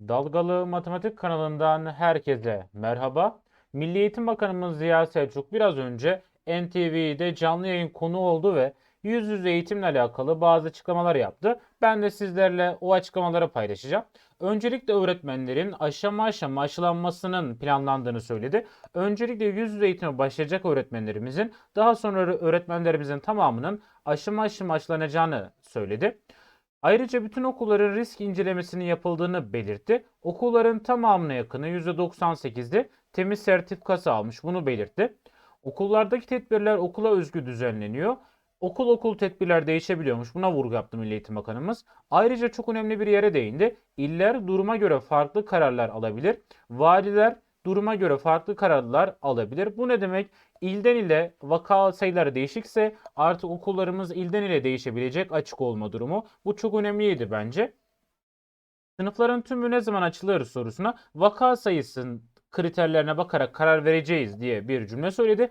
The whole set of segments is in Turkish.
Dalgalı Matematik kanalından herkese merhaba. Milli Eğitim Bakanımız Ziya Selçuk biraz önce NTV'de canlı yayın konu oldu ve yüz yüze eğitimle alakalı bazı açıklamalar yaptı. Ben de sizlerle o açıklamaları paylaşacağım. Öncelikle öğretmenlerin aşama aşama aşılanmasının planlandığını söyledi. Öncelikle yüz yüze eğitime başlayacak öğretmenlerimizin daha sonra öğretmenlerimizin tamamının aşama aşama aşılanacağını söyledi. Ayrıca bütün okulların risk incelemesinin yapıldığını belirtti. Okulların tamamına yakını %98'de temiz sertifikası almış bunu belirtti. Okullardaki tedbirler okula özgü düzenleniyor. Okul okul tedbirler değişebiliyormuş. Buna vurgu yaptı Milli Eğitim Bakanımız. Ayrıca çok önemli bir yere değindi. İller duruma göre farklı kararlar alabilir. Valiler duruma göre farklı kararlar alabilir. Bu ne demek? İlden ile vaka sayıları değişikse artık okullarımız ilden ile değişebilecek açık olma durumu. Bu çok önemliydi bence. Sınıfların tümü ne zaman açılır sorusuna vaka sayısının kriterlerine bakarak karar vereceğiz diye bir cümle söyledi.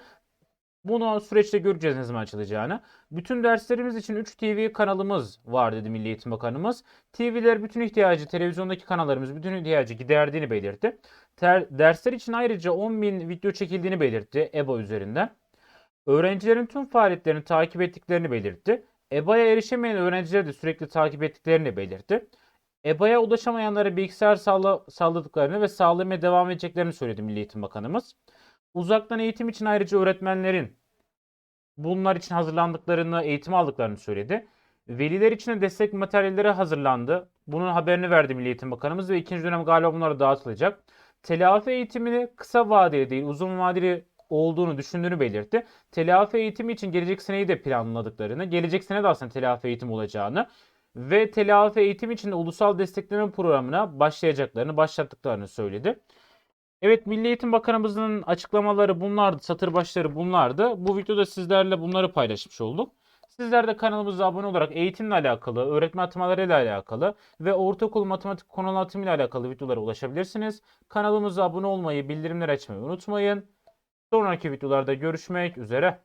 Bunu süreçte göreceğiz ne zaman açılacağını. Bütün derslerimiz için 3 TV kanalımız var dedi Milli Eğitim Bakanımız. TV'ler bütün ihtiyacı, televizyondaki kanallarımız bütün ihtiyacı giderdiğini belirtti. Ter- dersler için ayrıca 10.000 video çekildiğini belirtti EBA üzerinden. Öğrencilerin tüm faaliyetlerini takip ettiklerini belirtti. EBA'ya erişemeyen öğrencileri de sürekli takip ettiklerini belirtti. EBA'ya ulaşamayanlara bilgisayar sağla- sağladıklarını ve sağlamaya devam edeceklerini söyledi Milli Eğitim Bakanımız. Uzaktan eğitim için ayrıca öğretmenlerin bunlar için hazırlandıklarını, eğitim aldıklarını söyledi. Veliler için de destek materyalleri hazırlandı. Bunun haberini verdi Milli Eğitim Bakanımız ve ikinci dönem galiba bunlara dağıtılacak. Telafi eğitimini kısa vadeli değil uzun vadeli olduğunu düşündüğünü belirtti. Telafi eğitimi için gelecek seneyi de planladıklarını, gelecek sene de aslında telafi eğitim olacağını ve telafi eğitim için de ulusal destekleme programına başlayacaklarını, başlattıklarını söyledi. Evet Milli Eğitim Bakanımızın açıklamaları bunlardı, satır başları bunlardı. Bu videoda sizlerle bunları paylaşmış olduk. Sizler de kanalımıza abone olarak eğitimle alakalı, öğretmen atamalarıyla alakalı ve ortaokul matematik konu anlatımıyla alakalı videolara ulaşabilirsiniz. Kanalımıza abone olmayı, bildirimleri açmayı unutmayın. Sonraki videolarda görüşmek üzere.